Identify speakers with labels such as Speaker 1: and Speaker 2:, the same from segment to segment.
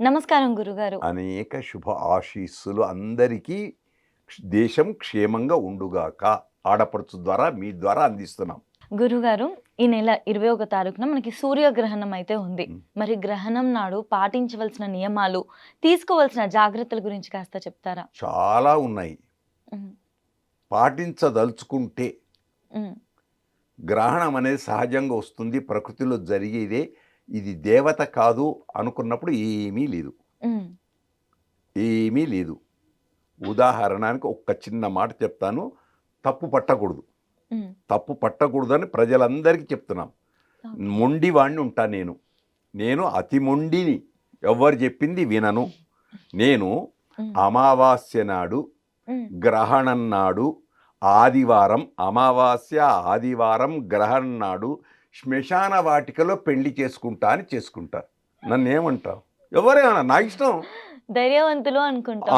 Speaker 1: నమస్కారం గురుగారు.
Speaker 2: అనేక శుభ ఆశీస్సులు అందరికీ దేశం క్షేమంగా ఉండుగాక ఆడపడుచు ద్వారా మీ ద్వారా అందిస్తున్నాం.
Speaker 1: గురుగారు ఈ నెల ఇరవై ఒక తారీఖున మనకి సూర్యగ్రహణం అయితే ఉంది. మరి గ్రహణం నాడు పాటించవలసిన నియమాలు తీసుకోవాల్సిన జాగ్రత్తల గురించి కాస్త చెప్తారా?
Speaker 2: చాలా ఉన్నాయి. పాటించదలుచుకుంటే గ్రహణం అనేది సహజంగా వస్తుంది. ప్రకృతిలో జరిగేదే ఇది దేవత కాదు అనుకున్నప్పుడు ఏమీ లేదు. ఏమీ లేదు. ఉదాహరణకి ఒక్క చిన్న మాట చెప్తాను. తప్పు పట్టకూడదు. తప్పు పట్టకూడదని ప్రజలందరికీ చెప్తున్నాం. మొండి వాణ్ణి ఉంటా నేను. నేను అతి మొండిని. ఎవరు చెప్పింది వినను. నేను అమావాస్య నాడు గ్రహణం నాడు ఆదివారం అమావాస్య ఆదివారం గ్రహణం నాడు శ్మశాన వాటికలో పెళ్ళి చేసుకుంటా అని చేసుకుంటా నన్ను ఏమంటావు ఎవరేమన్నా? నా ఇష్టం.
Speaker 1: ధైర్యవంతులు అనుకుంటాం.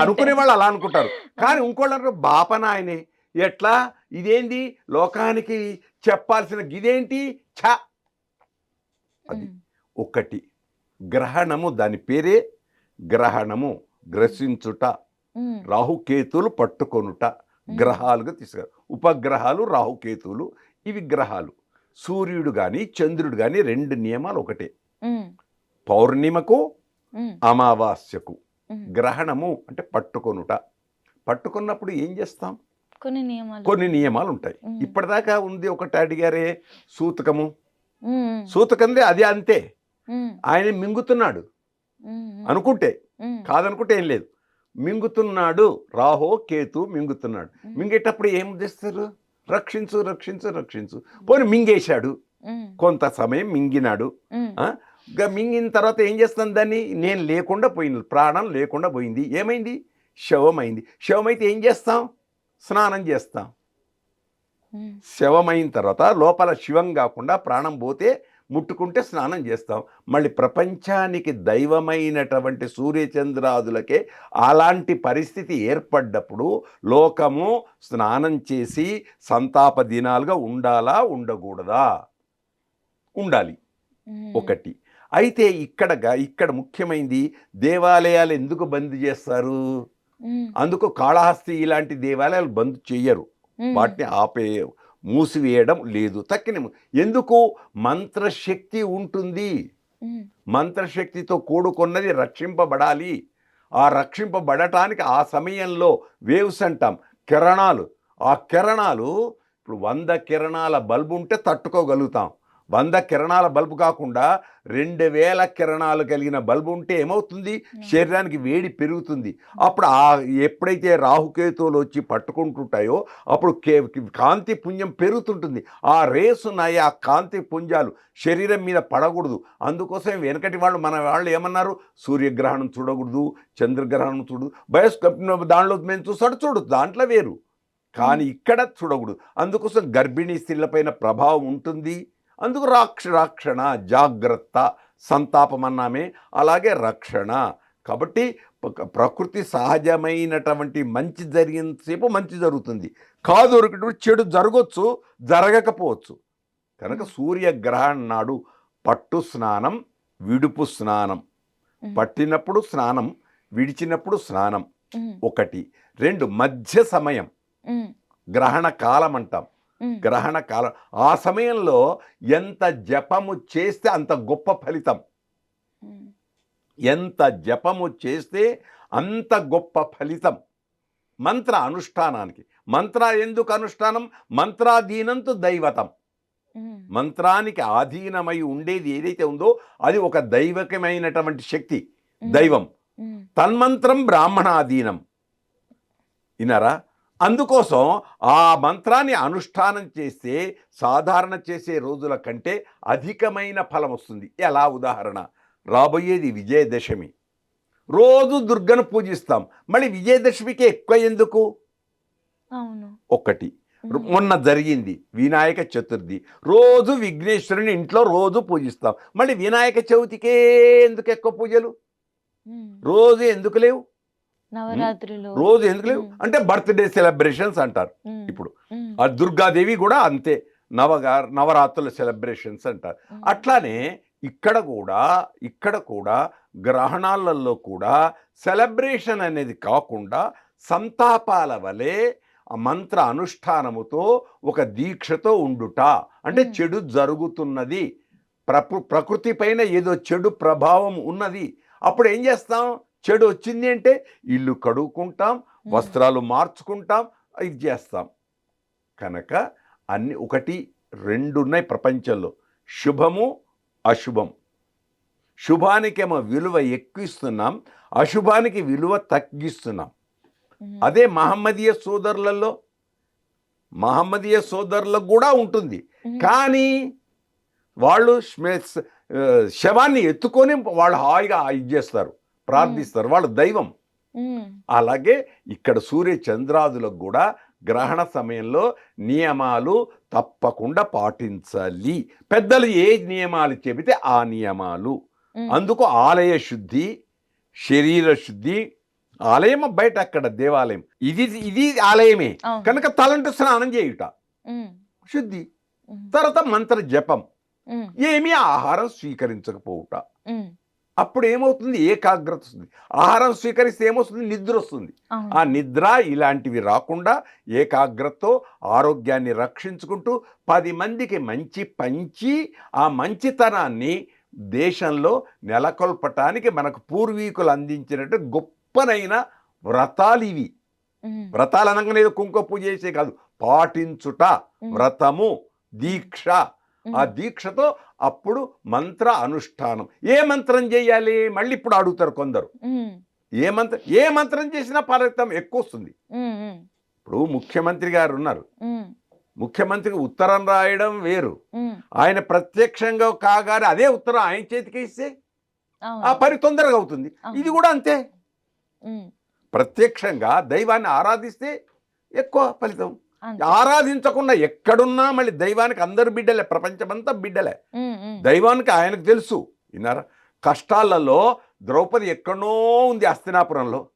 Speaker 2: అనుకునే వాళ్ళు అలా అనుకుంటారు. కానీ ఇంకోళ్ళు అంటారు బాపనాయనే ఎట్లా? ఇదేంది? లోకానికి చెప్పాల్సిన గిదేంటి? ఛ! అది. ఒకటి. గ్రహణము దాని పేరే గ్రహణము. గ్రసించుట రాహుకేతులు పట్టుకొనుట గ్రహాలుగా తీసుకు ఉపగ్రహాలు రాహుకేతువులు ఇవి గ్రహాలు. సూర్యుడు కానీ చంద్రుడు కానీ రెండు నియమాలు ఒకటే. పౌర్ణిమకు అమావాస్యకు. గ్రహణము అంటే పట్టుకొనుట. పట్టుకున్నప్పుడు ఏం చేస్తాం?
Speaker 1: కొన్ని నియమాలు.
Speaker 2: కొన్ని నియమాలు ఉంటాయి. ఇప్పటిదాకా ఉంది ఒకటి అడిగారే సూతకము. సూతకందే అది అంతే. ఆయన మింగుతున్నాడు. అనుకుంటే. కాదనుకుంటే ఏం లేదు. మింగుతున్నాడు. రాహో కేతు మింగుతున్నాడు. మింగేటప్పుడు ఏం చేస్తారు? రక్షించు రక్షించు రక్షించు. పోనీ మింగేశాడు. కొంత సమయం మింగినాడు. మింగిన తర్వాత ఏం చేస్తాను దాన్ని? నేను లేకుండా పోయింది. ప్రాణం లేకుండా పోయింది. ఏమైంది? శవమైంది. శవమైతే ఏం చేస్తాం? స్నానం చేస్తాం. శవమైన తర్వాత లోపల శివం కాకుండా ప్రాణం పోతే ముట్టుకుంటే స్నానం చేస్తాం. మళ్ళీ ప్రపంచానికి దైవమైనటువంటి సూర్యచంద్రాదులకే అలాంటి పరిస్థితి ఏర్పడ్డప్పుడు లోకము స్నానం చేసి సంతాప దినాలుగా ఉండాలా ఉండకూడదా? ఉండాలి. ఒకటి. అయితే ఇక్కడ ఇక్కడ ముఖ్యమైనది దేవాలయాలు ఎందుకు బంద్ చేస్తారు? అందుకు కాళహస్తి ఇలాంటి దేవాలయాలు బంద్ చెయ్యరు.
Speaker 1: మ్,
Speaker 2: వాటిని ఆపే మూసివేయడం లేదు. తక్కిన ఎందుకు? మంత్రశక్తి ఉంటుంది. మంత్రశక్తితో కూడుకున్నది రక్షింపబడాలి. ఆ రక్షింపబడటానికి ఆ సమయంలో వేవ్స్ అంటాం. కిరణాలు. ఆ కిరణాలు ఇప్పుడు వంద కిరణాల బల్బు ఉంటే తట్టుకోగలుగుతాం. వంద కిరణాల బల్బు కాకుండా రెండు వేల కిరణాలు కలిగిన బల్బు ఉంటే ఏమవుతుంది? శరీరానికి వేడి పెరుగుతుంది. అప్పుడు ఆ ఎప్పుడైతే రాహుకేతువులు వచ్చి పట్టుకుంటుంటాయో అప్పుడు కే కాంతి పుంజం పెరుగుతుంటుంది. ఆ రేస్ ఉన్నాయి ఆ కాంతి పుంజాలు శరీరం మీద పడకూడదు. అందుకోసం వెనకటి వాళ్ళు మన వాళ్ళు ఏమన్నారు? సూర్యగ్రహణం చూడకూడదు చంద్రగ్రహణం చూడదు బయోస్కోప్ దానిలో మేము చూస్తాడు. చూడు దాంట్లో వేరు. కానీ ఇక్కడ చూడకూడదు. అందుకోసం గర్భిణీ స్త్రీలపైన ప్రభావం ఉంటుంది. అందుకు రాక్ష రక్షణ జాగ్రత్త సంతాపం అన్నామే అలాగే రక్షణ. కాబట్టి ప్రకృతి సహజమైనటువంటి మంచి జరిగినంతసేపు మంచి జరుగుతుంది. కాదు దొరికినప్పుడు చెడు జరగవచ్చు జరగకపోవచ్చు. కనుక సూర్యగ్రహణం నాడు పట్టు స్నానం విడుపు స్నానం. పట్టినప్పుడు స్నానం విడిచినప్పుడు స్నానం. ఒకటి. రెండు మధ్య సమయం. గ్రహణ కాలం అంటాం గ్రహణ కాలం. ఆ సమయంలో ఎంత జపము చేస్తే అంత గొప్ప ఫలితం. ఎంత జపము చేస్తే అంత గొప్ప ఫలితం. మంత్ర అనుష్ఠానానికి. మంత్ర ఎందుకు అనుష్ఠానం? మంత్రాధీనంతు దైవతం. మంత్రానికి ఆధీనమై ఉండేది ఏదైతే ఉందో అది ఒక దైవకమైనటువంటి శక్తి దైవం. తన్మంత్రం బ్రాహ్మణాధీనం. విన్నారా? అందుకోసం ఆ మంత్రాన్ని అనుష్ఠానం చేస్తే సాధారణ చేసే రోజుల కంటే అధికమైన ఫలం వస్తుంది. ఎలా ఉదాహరణ? రాబోయేది విజయదశమి. రోజు దుర్గను పూజిస్తాం. మళ్ళీ విజయదశమికి ఎక్కువ ఎందుకు?
Speaker 1: మ్,
Speaker 2: మొన్న జరిగింది వినాయక చతుర్థి. రోజు విఘ్నేశ్వరుని ఇంట్లో రోజు పూజిస్తాం. మళ్ళీ వినాయక చవితికే ఎందుకు ఎక్కువ పూజలు? రోజు ఎందుకు లేవు?
Speaker 1: నవరాత్రులు.
Speaker 2: రోజు ఎందుకు లేవు. అంటే బర్త్డే సెలబ్రేషన్స్ అంటారు ఇప్పుడు. ఆ దుర్గాదేవి కూడా అంతే నవగా నవరాత్రుల సెలబ్రేషన్స్ అంటారు. అట్లానే ఇక్కడ కూడా ఇక్కడ కూడా గ్రహణాలలో కూడా సెలబ్రేషన్ అనేది కాకుండా సంతాపాల వలె మంత్ర అనుష్ఠానముతో ఒక దీక్షతో ఉండుట. అంటే. చెడు జరుగుతున్నది. ప్రకృ ప్రకృతి పైన ఏదో చెడు ప్రభావం ఉన్నది. అప్పుడు ఏం చేస్తాం? చెడు వచ్చింది అంటే ఇల్లు కడుక్కుంటాం వస్త్రాలు మార్చుకుంటాం ఇది చేస్తాం. కనుక అన్ని ఒకటి రెండు ఉన్నాయి ప్రపంచంలో. శుభము అశుభం. శుభానికేమో విలువ ఎక్కువిస్తున్నాం అశుభానికి విలువ తగ్గిస్తున్నాం. అదే మహమ్మదీయ సోదరులలో మహమ్మదీయ సోదరులకు కూడా ఉంటుంది. కానీ వాళ్ళు శవాన్ని ఎత్తుకొని వాళ్ళు హాయిగా ఇది చేస్తారు. ప్రార్థిస్తారు. వాళ్ళు దైవం. అలాగే ఇక్కడ సూర్య చంద్రాదులకు కూడా గ్రహణ సమయంలో నియమాలు తప్పకుండా పాటించాలి. పెద్దలు ఏ నియమాలు చెబితే ఆ నియమాలు. అందుకు ఆలయ శుద్ధి శరీర శుద్ధి ఆలయం బయట అక్కడ దేవాలయం. ఇది ఇది ఆలయమే. కనుక తలంటు స్నానం చేయుట. శుద్ధి. తర్వాత మంత్ర జపం. ఏమీ ఆహారం స్వీకరించకపోవుట. అప్పుడు ఏమవుతుంది ఏకాగ్రత వస్తుంది ఆహారం స్వీకరిస్తే ఏమొస్తుంది? నిద్ర వస్తుంది. ఆ నిద్ర ఇలాంటివి రాకుండా ఏకాగ్రతతో ఆరోగ్యాన్ని రక్షించుకుంటూ పది మందికి మంచి పంచి ఆ మంచితనాన్ని దేశంలో నెలకొల్పటానికి మనకు పూర్వీకులు అందించినట్టు గొప్పనైన వ్రతాలు ఇవి. వ్రతాలు అనగానే కుంకుమ పూజ చేసే కాదు. పాటించుట వ్రతము దీక్ష ఆ దీక్షతో అప్పుడు మంత్ర అనుష్ఠానం. ఏ మంత్రం చేయాలి? మళ్ళీ ఇప్పుడు అడుగుతారు కొందరు. ఏ మంత్రం ఏ మంత్రం చేసినా ఫలితం ఎక్కువ వస్తుంది. ఇప్పుడు ముఖ్యమంత్రి గారు ఉన్నారు. ముఖ్యమంత్రికి ఉత్తరం రాయడం వేరు. ఆయన ప్రత్యక్షంగా కాగానే అదే ఉత్తరం ఆయన చేతికి ఇస్తే ఆ. పని తొందరగా అవుతుంది. ఇది కూడా అంతే. ప్రత్యక్షంగా దైవాన్ని ఆరాధిస్తే ఎక్కువ ఫలితం. ఆరాధించకుండా ఎక్కడున్నా మళ్ళీ దైవానికి అందరు బిడ్డలే ప్రపంచమంతా బిడ్డలే. దైవానికి ఆయనకు తెలుసు. విన్నారా? కష్టాలలో ద్రౌపది ఎక్కడో ఉంది హస్తినాపురంలో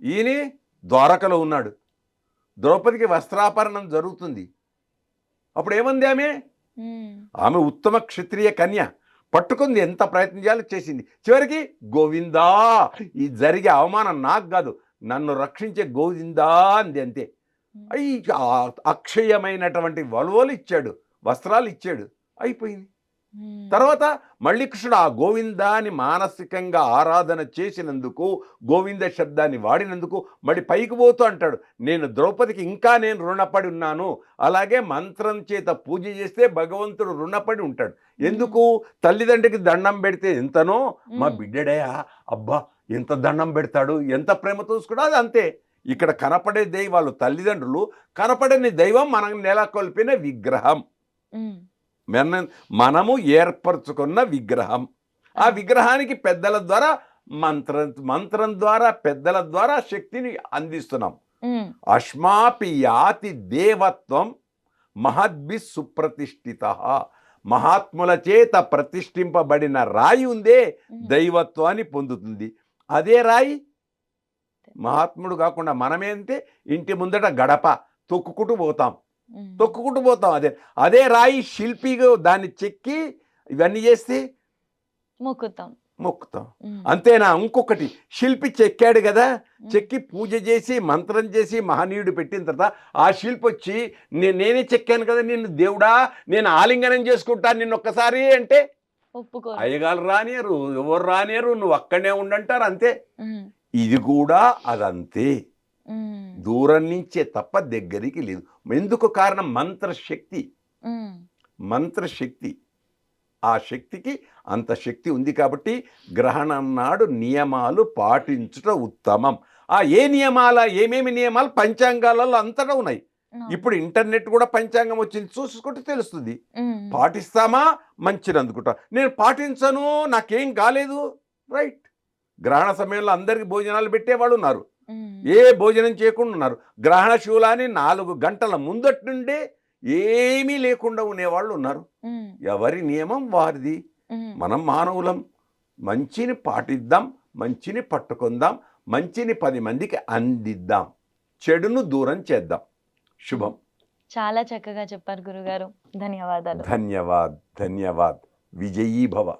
Speaker 2: ఈయన ద్వారకలో ఉన్నాడు. ద్రౌపదికి వస్త్రాపరణం జరుగుతుంది. అప్పుడు ఏమంది ఆమె? ఆమె ఉత్తమ క్షత్రియ కన్య. పట్టుకుంది ఎంత ప్రయత్నం చేయాలో చేసింది. చివరికి గోవిందా ఈ జరిగే అవమానం నాకు కాదు. నన్ను రక్షించే గోవిందా అంది అంతే. అయి అక్షయమైనటువంటి వలువలు ఇచ్చాడు వస్త్రాలు ఇచ్చాడు అయిపోయింది. తర్వాత మళ్ళీ కృష్ణుడు ఆ గోవిందాన్ని మానసికంగా ఆరాధన చేసినందుకు గోవింద శబ్దాన్ని వాడినందుకు మళ్ళీ పైకి పోతూ అంటాడు నేను ద్రౌపదికి ఇంకా నేను రుణపడి ఉన్నాను. అలాగే మంత్రం చేత పూజ చేస్తే భగవంతుడు రుణపడి ఉంటాడు. ఎందుకు? తల్లిదండ్రికి దండం పెడితే ఎంతనో? మా బిడ్డడయా? అబ్బా! ఎంత దండం పెడతాడు? ఎంత ప్రేమ చూసుకున్నా అది అంతే. ఇక్కడ కనపడే దైవాలు తల్లిదండ్రులు కనపడని దైవం మనం నెలకొల్పిన విగ్రహం. మన మనము ఏర్పరచుకున్న విగ్రహం. ఆ విగ్రహానికి పెద్దల ద్వారా మంత్రం మంత్రం ద్వారా పెద్దల ద్వారా శక్తిని అందిస్తున్నాం. అష్మాపి యాతి దేవత్వం మహద్భి సుప్రతిష్ఠిత. మహాత్ముల చేత ప్రతిష్ఠింపబడిన రాయి ఉందే దైవత్వాన్ని పొందుతుంది. అదే రాయి మహాత్ముడు కాకుండా మనమేంటే? ఇంటి ముందట గడప తొక్కుకుంటూ పోతాం. తొక్కుకుంటూ పోతాం అదే. అదే రాయి శిల్పిగా దాన్ని చెక్కి ఇవన్నీ చేస్తే
Speaker 1: మొక్కుతాం.
Speaker 2: మొక్కుతాం. అంతేనా? ఇంకొకటి శిల్పి చెక్కాడు కదా? చెక్కి పూజ చేసి మంత్రం చేసి మహనీయుడు పెట్టిన తర్వాత ఆ శిల్పి వచ్చి "నే- నేనే చెక్కాను కదా నిన్ను దేవుడా? నేను ఆలింగనం చేసుకుంటాను నిన్ను ఒక్కసారి అంటే అయ్యగారు రానియరు ఎవరు రానియరు నువ్వు అక్కడనే ఉండంటారు అంతే. ఇది కూడా అదంతే. దూరం నుంచే తప్ప దగ్గరికి లేదు. ఎందుకు కారణం? మంత్రశక్తి. మంత్రశక్తి. ఆ శక్తికి అంత శక్తి ఉంది కాబట్టి గ్రహణం నాడు నియమాలు పాటించుట ఉత్తమం. ఆ ఏ నియమాల ఏమేమి నియమాలు? పంచాంగాలలో అంతటా ఉన్నాయి. ఇప్పుడు ఇంటర్నెట్ కూడా పంచాంగం వచ్చింది. చూసుకుంటే తెలుస్తుంది. పాటిస్తామా? మంచిది అందుకుంటా నేను పాటించను నాకేం కాలేదు. రైట్. గ్రహణ సమయంలో అందరికి భోజనాలు పెట్టేవాళ్ళు ఉన్నారు. ఏ భోజనం చేయకుండా ఉన్నారు. గ్రహణ శూలాన్ని నాలుగు గంటల ముందటి నుండే ఏమీ లేకుండా ఉండేవాళ్ళు ఉన్నారు. ఎవరి నియమం వారిది. మనం మానవులం. మంచిని పాటిద్దాం మంచిని పట్టుకుందాం మంచిని పది మందికి అందిద్దాం. చెడును దూరం చేద్దాం. శుభం.
Speaker 1: చాలా చక్కగా చెప్పారు గురుగారు. ధన్యవాదాలు.
Speaker 2: ధన్యవాద్ ధన్యవాద్. విజయీ భవ